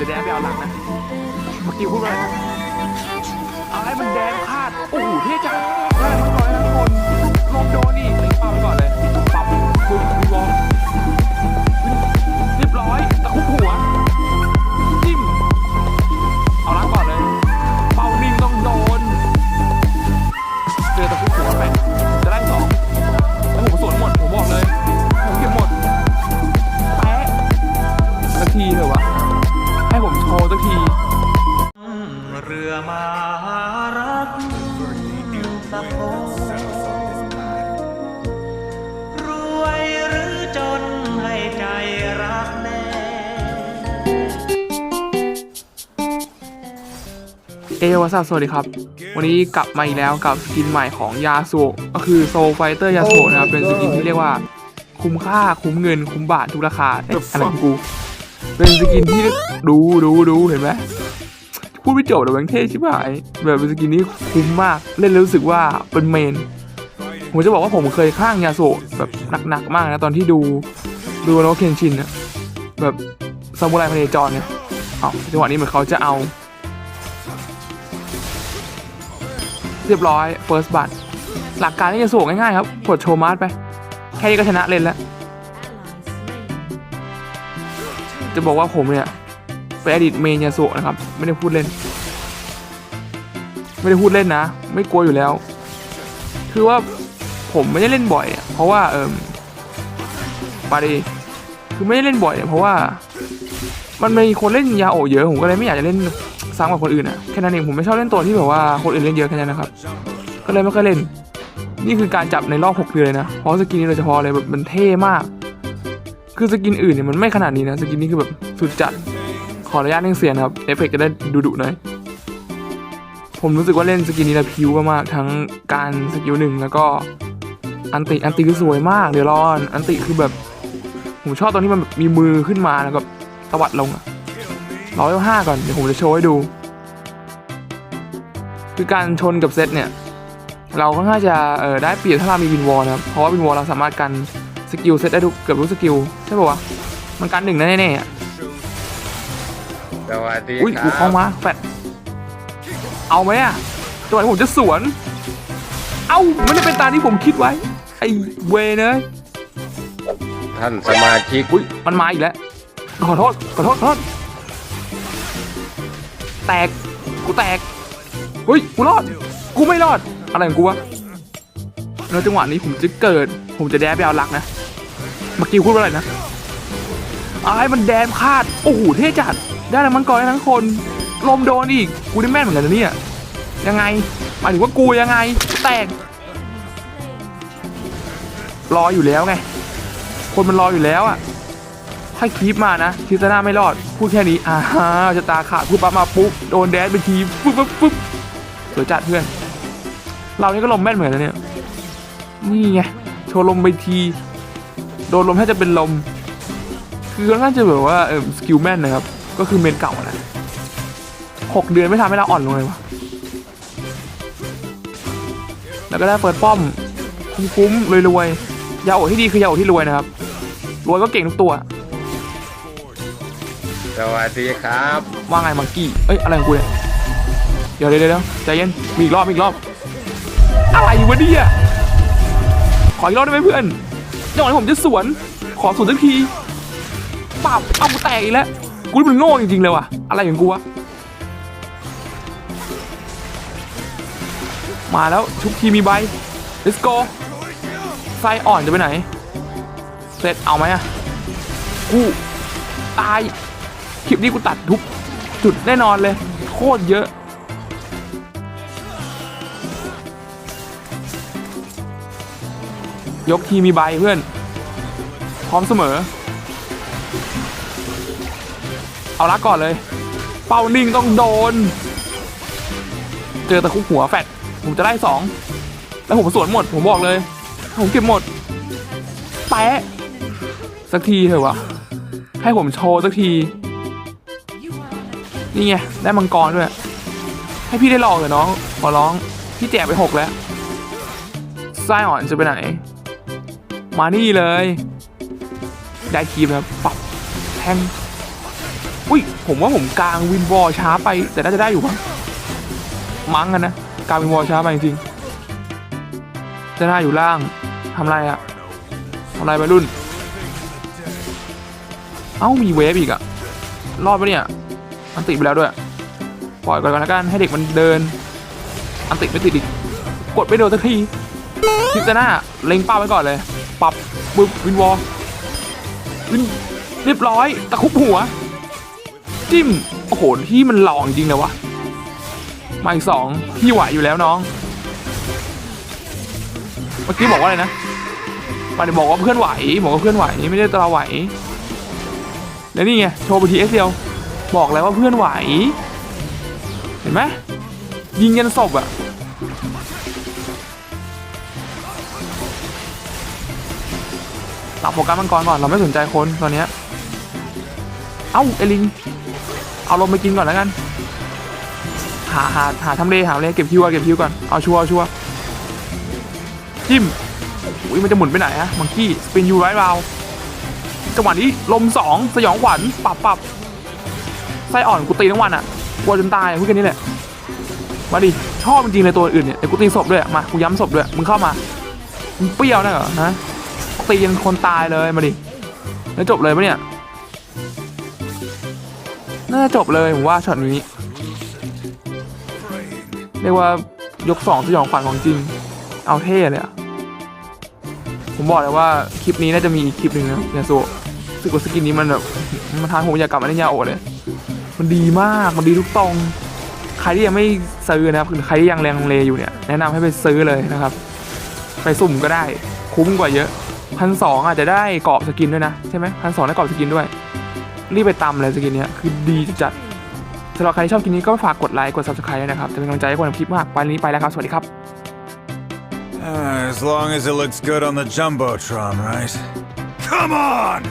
จะแดนไปเอาหลังนะ เมื่อกี้พูดว่าอะไรนะเอาให้มันแดนคาด โอ้โหเท่จังได้ทั้งร้อยทั้งคนลองโดนนี่เล็งเป้าไปก่อนเลยปั๊มปุ๊บ เอวัสสวัสดีครับ วันนี้กลับมาอีกแล้วกับสกินใหม่ของยาสูก็คือโซไฟเตอร์ยาสูนะครับ เป็นสกินที่เรียกว่า คุ้มค่าคุ้มเงินคุ้มบาททุกราคาเอ๊ะอะไรของกู เป็นสกินที่ดูดูดูเห็นไหมพูดไม่จบแต่แบงเท่ชิบหายแบบเป็นสกินที่คุ้มมากเล่นแล้วรู้สึกว่าเป็นเมน ผมจะบอกว่าผมเคยข้างยาโซแบบหนักๆมากนะตอนที่ดูดูโนเคนชินอะแบบซามูไรพเนจรเนี่ยเอาจังหวะนี้เหมือนเขาจะเอา เรียบร้อย first b u t หลักการที่จะสูงง่ายๆครับ กดโชว์มาร์ไป แค่นี้ก็ชนะเล่นแล้ว จะบอกว่าผมเนี่ยเป็นอดีตเมนยาโซนะครับ ไม่ได้พูดเล่น ไม่ได้พูดเล่นนะ ไม่กลัวอยู่แล้ว คือว่าผมไม่ได้เล่นบ่อย เพราะว่าเอิมปาดีคือไม่ได้เล่นบ่อยเพราะว่า มันมีคนเล่นยาโอเยอะ ผมก็เลยไม่อยากจะเล่น ซ้ำกับคนอื่นอะแค่นั้นเองผมไม่ชอบเล่นตัวที่แบบว่าคนอื่นเล่นเยอะแค่นั้นนะครับก็เลยไม่ค่อยเล่น นี่คือการจับในรอบ6เดือนเลยนะเพราะสกินนี้โดยเฉพาะเลยแบบมันเท่มาก คือสกินอื่นเนี่ยมันไม่ขนาดนี้นะสกินนี้คือแบบสุดจัดขออนุญาตเล่นเสียงนะครับเอฟเฟกต์จะได้ดุดุหน่อยผมรู้สึกว่าเล่นสกินนี้แล้วพิวมากๆทั้งการสกิลหนึ่งแล้วก็อันติอันติคือสวยมากเดี๋ยวรอนอันติคือแบบผมชอบตอนที่มันมีมือขึ้นมาแล้วก็ตวัดลงอะ ร้อยห้าก่อน เดี๋ยวผมจะโชว์ให้ดู คือการชนกับเซตเนี่ย เราค่อนข้างจะเออได้เปรียบถ้าเรามีวินวอลนะครับ เพราะว่าวินวอลเราสามารถกันสกิลเซตได้ทุกเกือบทุกสกิลใช่ป่าวะมันกันหนึ่งได้แน่ๆอะสวัสดีอุ้ยคกูรัเข้าบมาแฟดเอาไหมอะจังหวะที่ผมจะสวน เอ้าไม่ได้เป็นตามที่ผมคิดไว้ ไอ้เวเนยท่านสมาชิกอุ้ยมันมาอีกแล้วขอโทษขอโทษขอโทษ แตก กูแตก เฮ้ย กูรอด กูไม่รอด อะไรของกูวะแล้วจังหวะนี้ผมจะเกิด ผมจะแดนไปเอาลักนะ เมื่อกี้พูดว่าอะไรนะไอ้มันแดนคาด โอ้โห เท่จัด ได้ทั้งมังกรได้ทั้งคน ลมโดนอีก กูได้แม่นเหมือนกันนะเนี่ย ยังไงหมายถึงว่ากูยังไง แตก รออยู่แล้วไง คนมันรออยู่แล้วอะาคีปมานะคิสนาไม่รอด พูดแค่นี้อ่าฮะจะตาขาดพูดปั๊บมาปุ๊บโดนแดนไปทีปุ๊บปุ๊บปุ๊บสวยจัดเพื่อน เรานี่ก็ลมแม่นเหมือนกันเนี่ยนี่ไงโชว์ลมไปทีโดนลมแทบจะเป็นลม คือค่อนข้างจะแบบว่าเออสกิลแม่นนะครับ ก็คือเมนเก่านะหกเดือนไม่ทำให้เราอ่อนลงเลยวะแล้วก็ได้เปิดป้อมคุ้มๆรวยๆยาโอที่ดีคือยาโอที่รวยนะครับรวยก็เก่งทุกตัว สวัสดีครับ ว่าไงมังกี้ เอ้ยอะไรของกูเนี่ย เดี๋ยวเดี๋ยวเดี๋ยวใจเย็น มีอีกรอบมีอีกรอบ อะไรวะเนี่ย ขออีกรอบได้ไหมเพื่อนจังหวะที่ผมจะสวน ขอสวนสักทีปับเอากูแตกอีกแล้ว กูนี่มันโง่จริงๆเลยว่ะ อะไรของกูวะ มาแล้วทุกทีมีใบ let's go ไฟอ่อนจะไปไหน เสร็จเอาไหมอะกูตาย คลิปนี้กูตัดทุกจุดแน่นอนเลย โคตรเยอะยกทีมีใบเพื่อน พร้อมเสมอ เอาละก่อนเลย เป้านิ่งต้องโดน เจอตะคุบหัวแฟดผมจะได้สองแล้วผมสวนหมด ผมบอกเลย ผมเก็บหมดแปะสักทีเถอะวะให้ผมโชว์สักที นี่ไงได้มังกรด้วย ให้พี่ได้ลองเลยน้องขอร้อง พี่แจกไปหกแล้วไส้อ่อนจะไปไหน มานี่เลย ได้คีบนะครับปับแทงอุ้ยผมว่าผมกลางวินวอลช้าไป แต่น่าจะได้อยู่มั้งมั้งกันนะกลางวินวอลช้าไปจริงจะหน้อยู่ล่างทำไรอะทำไรไปรุ่น เอ้ามีเวฟอีกอะรอดปะเนี่ย อันติไปแล้วด้วย ปล่อยก่อนแล้วกันให้เด็กมันเดิน อันติไม่ติดอีก กดไม่โดนสักทีทิกหน้าเล็งเป้าไว้ก่อนเลย ปรับบึบวินวอลวินเรียบร้อย ตะคุบหัว จิ้ม โอ้โห ที่มันหลองจริงเลยวะ มาอีกสองพี่ไหวอยู่แล้วน้อง เมื่อกี้บอกว่าอะไรนะมาเดี๋ยวบอกว่าเพื่อนไหวบอกว่าเพื่อนไหว ไม่ได้ตัวเราไหว แล้วนี่ไง โชว์ไปทีเอสเดียว บอกแล้วว่าเพื่อนไหว เห็นไหมยิงยันศพอะหลับโฟกัสมังกรก่อนเราไม่สนใจคนตอนนี้เอ้าเอลิงเอาลมไปกินก่อนแล้วกัน หาหาหาทำเลหาทำเลเก็บคิวก่อนเก็บคิวก่อนเอาชัวร์เอาชัวร์จิ้มอุ้ยมันจะหมุนไปไหนอะมังกี้สปินยูไรราจังหวะนี้ลมสองสยองขวัญปรับปรับ ไส้อ่อนกูตีทั้งวันอะกลัวจนตายพูดแค่นี้แหละมาดิชอบจริงเลยตัวอื่นเนี่ยเดี๋ยวกูตีศพด้วยอะมากูย้ำศพด้วยมึงเข้ามามึงเปรี้ยวนะเหรอฮะตีจนคนตายเลยมาดิแล้วจบเลยปะเนี่ยน่าจะจบเลยผมว่าช็อตนี้เรียกว่ายกสองสยองขวัญของจริง เอาเท่เลยอะผมบอกเลยว่าคลิปนี้น่าจะมีอีกคลิปหนึ่งนะเนี่ยโซสึกว่าสกินนี้มันแบบมันทานผมอยากลับมาเล่นยาโอเลย มันดีมากมันดีทุกตรง ใครที่ยังไม่ซื้อนะครับคือใครที่ยังแรงเลอยู่เนี่ยแนะนำให้ไปซื้อเลยนะครับ ไปสุ่มก็ได้ คุ้มกว่าเยอะพันสองอาจจะได้กรอบสกินด้วยนะใช่ไหมพันสองได้กรอบสกินด้วย รีบไปตำเลยสกินเนี้ยคือดีจัดสำหรับใครที่ชอบคลิปนี้ก็ฝากกดไลค์กด subscribe ด้วยนะครับ จะเป็นกำลังใจให้คนทำคลิปมากไปวันนี้ไปแล้วครับ สวัสดีครับ as long as it looks good on the Jumbotron, right? Come on!